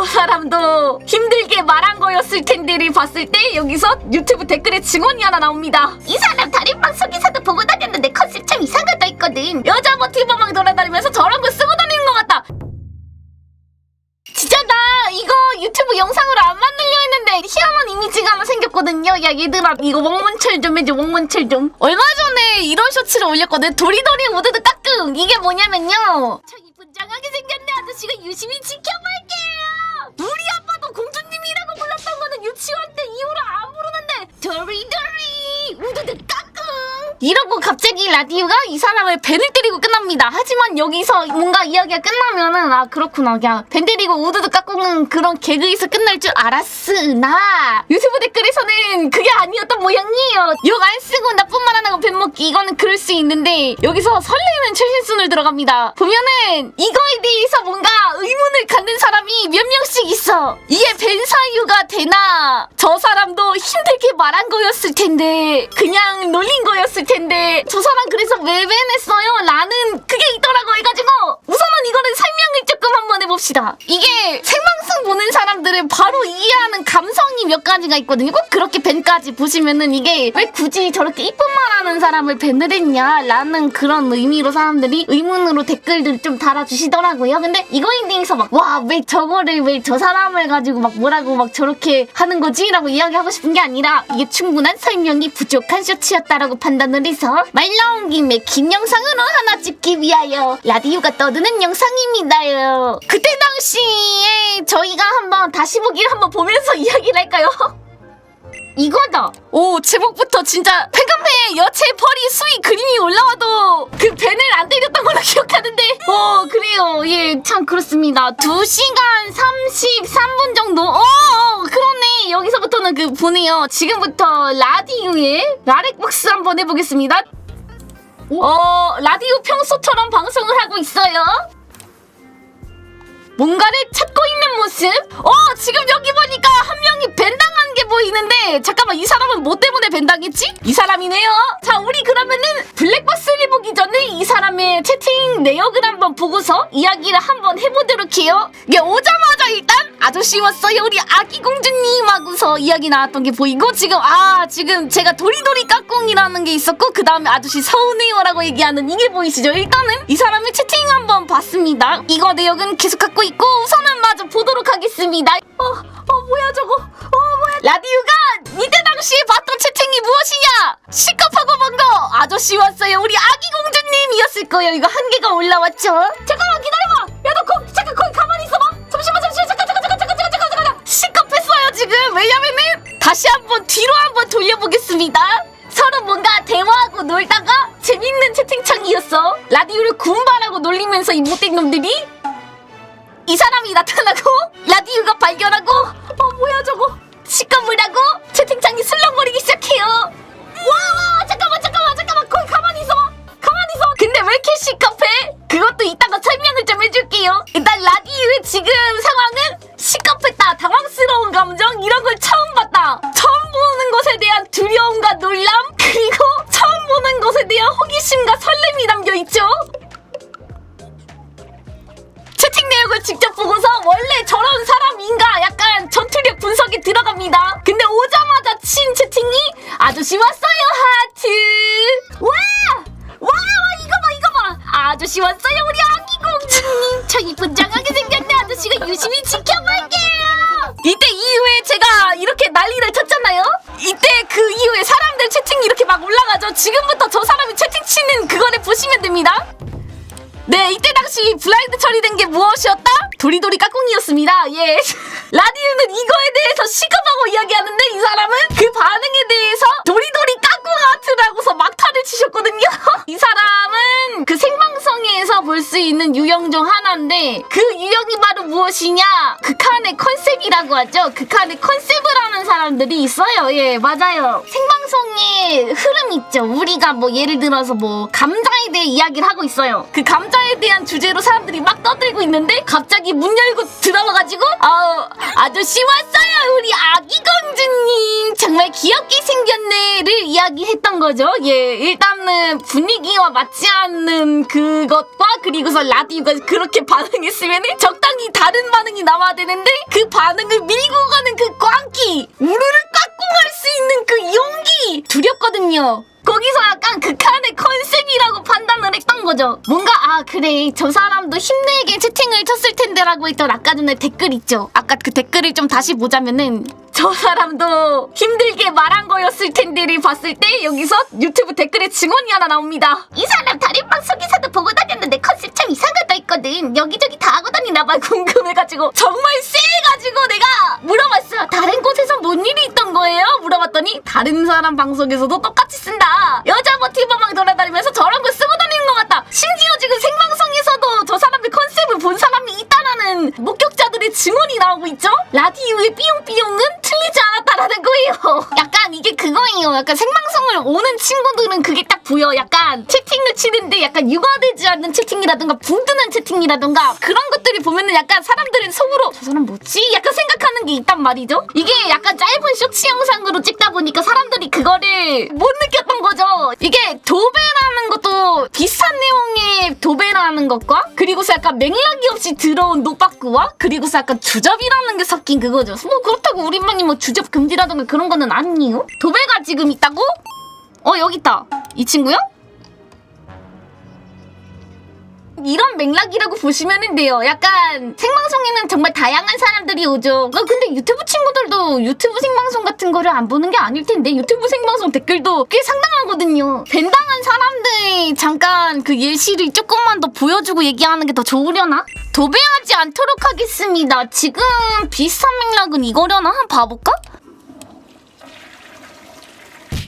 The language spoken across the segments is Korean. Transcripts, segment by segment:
저 사람도 힘들게 말한 거였을 텐데를 봤을 때 여기서 유튜브 댓글에 증언이 하나 나옵니다. 이 사람 다른 방송에서도 보고 다녔는데 컨셉 참 이상하다 했거든. 여자 버티버막 돌아다니면서 저런 거 쓰고 다니는 것 같다. 진짜 나 이거 유튜브 영상으로 안 만들려 했는데 희한한 이미지가 하나 생겼거든요. 야 얘들아 이거 원문철 좀 해줘 원문철 좀. 얼마 전에 이런 쇼츠를 올렸거든. 도리도리 우드드 까꿍 이게 뭐냐면요. 저 이쁜 장하게 생겼네 아저씨가 유심히 지켜볼게요. 우리 아빠도 공주님이라고 불렀던 거는 유치원 때 이후로 안 부르는데 도리도리 우드드 까꿍 이러고 갑자기 라디오가 이 사람을 벤을 때리고 끝납니다. 하지만 여기서 뭔가 이야기가 끝나면은 아 그렇구나 그냥 벤 때리고 우드드 깎고는 그런 개그에서 끝날 줄 알았으나 유튜브 댓글에서는 그게 아니었던 모양이에요. 욕 안 쓰고 나쁜 말 안 하고 벤 먹기 이거는 그럴 수 있는데 여기서 설레는 최신순을 들어갑니다. 보면은 이거에 대해서 뭔가 의문을 갖는 사람이 몇 명씩 있어. 이게 벤 사유가 되나? 저 사람도 힘들게 말한 거였을 텐데 그냥 놀린 거였을 텐데 저 사람 그래서 왜 벤했어요? 라는 그게 있더라고 해가지고 우선은 이거는 설명을 조금 한번 해봅시다. 이게 생방송 보는 사람들은 바로 이해하는 감성이 몇 가지가 있거든요. 꼭 그렇게 벤까지 보시면은 이게 왜 굳이 저렇게 이쁜 말하는 사람을 벤을 했냐? 라는 그런 의미로 사람들이 의문으로 댓글들 좀 달아주시더라고요. 근데 이거에 대해서 막 와 왜 저거를 왜 저 사람을 가지고 막 뭐라고 막 저렇게 하는 거지? 라고 이야기하고 싶은 게 아니라 이게 충분한 설명이 부족한 쇼츠였다라고 판단을 해서 말 나온 김에 긴 영상으로 하나 찍기 위하여 라디오가 떠드는 영상입니다요. 그때 당시에 저희가 한번 다시 보기를 한번 보면서 이야기를 할까요? 이거다. 오 제목부터 진짜 팽간패의 여체 펄이 수위 그림이 올라와도 그 벤을 안 때렸던 걸로 기억하는데. 어 그래요. 예 참 그렇습니다. 2시간 33분 정도. 어, 어 그렇네. 여기서부터는 그 보네요. 지금부터 라디오에 라렉박스 한번 해보겠습니다. 어 라디오 평소처럼 방송을 하고 있어요. 뭔가를 찾고 있는 모습? 어, 지금 여기 보니까 한 명이 벤당한 게 보이는데, 잠깐만, 이 사람은 뭐 때문에 벤당했지? 이 사람이네요. 자, 우리 그러면은 블랙박스를 보기 전에 이 채팅 내역을 한번 보고서 이야기를 한번 해보도록 해요. 이게 오자마자 일단 아저씨 왔어요. 우리 아기 공주님 하고서 이야기 나왔던 게 보이고, 지금, 아, 지금 제가 도리도리 까꿍이라는 게 있었고, 그 다음에 아저씨 서운해요라고 얘기하는 이게 보이시죠? 일단은 이 사람의 채팅 한번 봤습니다. 이거 내역은 계속 갖고 있고, 우선은 마저 보도록 하겠습니다. 어, 어, 뭐야, 저거. 어, 뭐야. 라디오가 이때 당시에 봤던 채팅이 무엇이냐? 시겁하고 뭔거 아저씨 왔어요. 우리 아기 공주님이었 을 거예요. 이거 한 개가 올라왔죠? 잠깐만 기다려봐. 야, 너 거, 잠깐 거기 가만히 있어봐. 잠시만, 잠시만, 잠깐, 잠깐, 잠깐, 잠깐, 잠깐, 잠깐, 잠깐. 시겁했어요 지금. 왜냐면은 다시 한번 뒤로 한번 돌려보겠습니다. 서로 뭔가 대화하고 놀다가 재밌는 채팅창이었어. 라디오를 군바라고 놀리면서 이 못된 놈들이 이 사람이 나타나고 라디오가 발견하고 아저씨 왔어요 우리 아기 공주님. 저 이쁜 장하게 생겼네 아저씨가 유심히 지켜볼게요. 이때 이후에 제가 이렇게 난리를 쳤잖아요. 이때 그 이후에 사람들 채팅이 이렇게 막 올라가죠. 지금부터 저 사람이 채팅 치는 그거를 보시면 됩니다. 네, 이때 당시 블라인드 처리된 게 무엇이었다? 도리도리 까꿍이었습니다. 예. 라디오는 이거에 대해서 시급하고 이야기하는데 이 사람은 그 반응에 대해서 도리도리 까꿍 아트라고서 막타를 치셨거든요. 이 사람은 그 생방 송에서 볼 수 있는 유형 중 하나인데 그 유형이 바로 무엇이냐? 극한의 컨셉이라고 하죠. 극한의 컨셉을 하는 사람들이 있어요. 예, 맞아요. 생방송에 흐름 있죠. 우리가 뭐 예를 들어서 뭐 감자에 대해 이야기를 하고 있어요. 그 감자에 대한 주제로 사람들이 막 떠들고 있는데 갑자기 문 열고 들어와가지고 아우 아저씨 왔어요 우리 아기 공주님 정말 귀엽게 생겼네를 이야기했던 거죠. 예 일단은 분위기와 맞지 않는 그 것과 그리고 그리고서 라디오가 그렇게 반응했으면 적당히 다른 반응이 나와야 되는데 그 반응을 밀고 가는 그 꽝기 우르르 꽉꿍 할 수 있는 그 용기 두렵거든요. 거기서 약간 극한의 컨셉이라고 판단을 했던 거죠. 뭔가 아 그래 저 사람도 힘내게 채팅을 쳤을 텐데라고 했던 아까 전에 댓글 있죠? 아까 그 댓글을 좀 다시 보자면은 저 사람도 힘들게 말한 거였을 텐데를 봤을 때 여기서 유튜브 댓글에 증언이 하나 나옵니다. 이 사람 다른 방송에서도 보고 이상하다 했거든. 여기저기 다 하고 다니나 봐 궁금해가지고 정말 쎄해가지고 내가 물어봤어요. 다른 곳에서 뭔 일이 있던 거예요? 물어봤더니 다른 사람 방송에서도 똑같이 쓴다. 여자 버티버만 돌아다니면서 저런 거 쓰고 다니는 것 같다. 심지어 지금 생방송에서도 저 사람의 컨셉을 본 사람이 있다라는 목격자들의 증언이 나오고 있죠? 라디오의 삐용삐용은 틀리지 않았다라는 거예요. 약간 이게 그거예요. 약간 생방송을 오는 친구들은 그게 딱 보여. 약간 채팅을 치는데 약간 유화되지 않는 채팅이라든가 붕드는 채팅이라든가 그런 것들이 보면은 약간 사람들은 속으로 저 사람 뭐지? 약간 생각하는 게 있단 말이죠. 이게 약간 짧은 쇼츠 영상으로 찍다 보니까 사람들이 그거를 못 느꼈던 거죠. 이게 도배라는 것도 비슷한 내용의 도배라는 것과 그리고서 약간 맥락이 없이 들어온 노빠꾸와 그리고서 약간 주접이라는 게 섞인 그거죠. 뭐 그렇다고 우리만이 뭐 주접 금지라던가 그런 거는 아니에요. 도배가 지금 있다고? 어 여기 있다. 이 친구요? 이런 맥락이라고 보시면 돼요. 약간 생방송에는 정말 다양한 사람들이 오죠. 어, 근데 유튜브 친구들도 유튜브 생방송 같은 거를 안 보는 게 아닐 텐데 유튜브 생방송 댓글도 꽤 상당하거든요. 벤당한 사람들 잠깐 그 예시를 조금만 더 보여주고 얘기하는 게 더 좋으려나? 도배하지 않도록 하겠습니다. 지금 비슷한 맥락은 이거려나? 한번 봐볼까?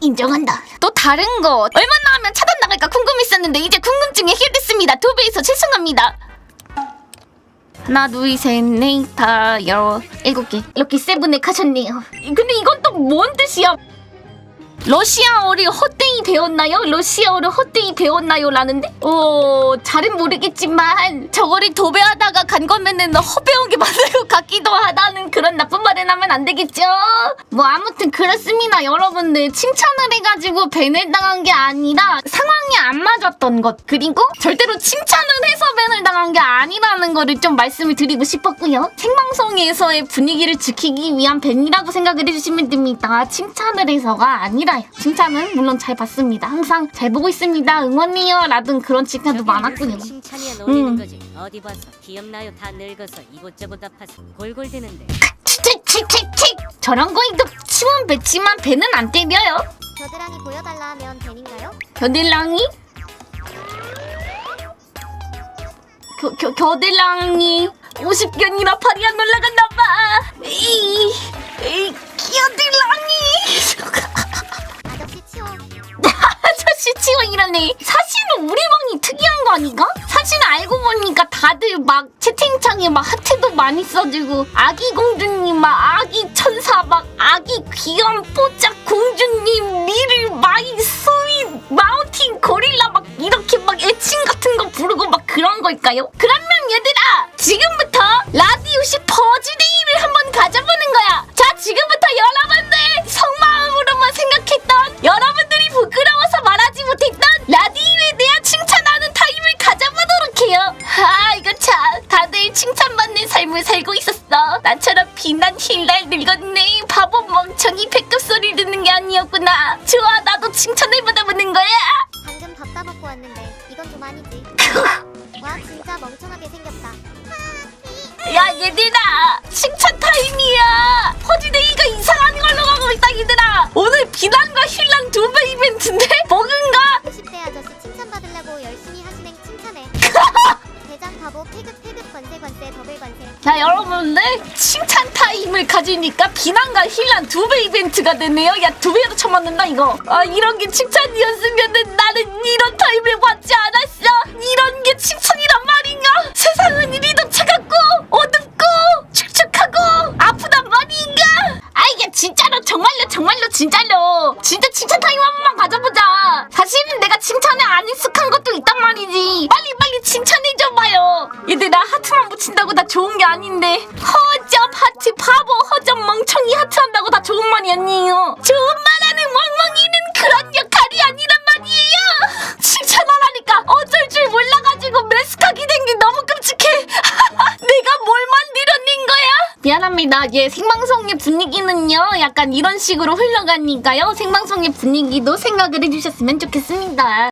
인정한다. 또 다른 거 얼마나 하면 차단 나갈까 궁금했었는데 이제 궁금증이 해결됐습니다. 도배해서 죄송합니다. 하나 둘셋넷 다, 여, 일곱 개 이렇게 세븐에 가셨네요. 근데 이건 또 뭔 뜻이야? 러시아어를 헛되이 배웠나요? 러시아어를 헛되이 배웠나요? 라는데? 어, 잘은 모르겠지만 저거를 도배하다가 간 거면은 허배운 게 맞을 것 같기도 하다는 그런 나쁜 말은 하면 안 되겠죠? 뭐 아무튼 그렇습니다 여러분들 칭찬을 해가지고 밴을 당한 게 아니라 상황이 안 맞았던 것 그리고 절대로 칭찬을 해서 당한 게 아니라는 거를 좀 말씀을 드리고 싶었고요 생방송에서의 분위기를 지키기 위한 밴이라고 생각을 해주시면 됩니다 칭찬을 해서가 아니라요 칭찬은 물론 잘 받습니다 항상 잘 보고 있습니다 응원해요 라든 그런 칭찬도 많았고요 칭찬이야 놀리는 음. 거지. 어디 봐서 기억나요? 다 늙어서 이곳저곳 아파서 골골대는데. 칙칙칙칙칙 저런 거에도 치원 뱉지만 배는 안 때려요 겨드랑이 보여달라 하면 벤인가요? 겨들랑이? 겨, 겨, 겨들랑이 50견이나 팔이 안 올라갔나봐 이, 이 겨들랑이 아저씨 치워. 아저씨 치워이라네 사실은 우리 방이 특이한 거 아닌가? 사실 알고 보니까 다들 막 채팅창에 막 하트도 많이 써주고 아기 공주님 막 아기 천사 막 아기 귀염 뽀짝 공주님 미를 마이 스윗 마운틴 고릴라 막 이렇게 막 걸까요? 그러면 얘들아 지금부터 라디오시 버즈데이를 한번 가져보는 거야. 자 지금부터 여러분들 속마음으로만 생각했던 여러분들이 부끄러워서 말하지 못했던 라디오에 대한 칭찬하는 타임을 가져보도록 해요. 아 이거 참. 다들 칭찬받는 삶을 살고 있었어. 나처럼 비난 힐날 늙었네. 바보 멍청이 배꼽 소리 듣는 게 아니었구나. 좋아 나도 칭찬을 받아보는 거야. 방금 밥다 먹고 왔는데 이건 좀 아니지. 와 진짜 멍청하게 생겼다. 야 얘들아 칭찬 타임이야 퍼지데이가 이상한 걸로 가고 있다 얘들아 오늘 비난과 힐랑 두배 이벤트인데 버그인가? 90대 아저씨 칭찬받으려고 열심히 하시는 칭찬해. 대장 바보 폐급 폐급 관세 관세 더블 관세. 자 여러분들 칭찬 타임을 가지니까 비난과 힐란 두배 이벤트가 되네요 야 두 배로 쳐맞는다 이거 아 이런 게 칭찬이었으면은 나 얘들 나 하트만 붙인다고 다 좋은 게 아닌데 허접 하트 바보 허접 멍청이 하트 한다고 다 좋은 말이 아니에요 좋은 말하는 멍멍이는 그런 역할이 아니란 말이에요 칭찬하라니까 어쩔 줄 몰라가지고 메스카기 된 게 너무 끔찍해 내가 뭘 만들었는 거야? 미안합니다. 예, 생방송의 분위기는요, 약간 이런 식으로 흘러가니까요. 생방송의 분위기도 생각을 해주셨으면 좋겠습니다.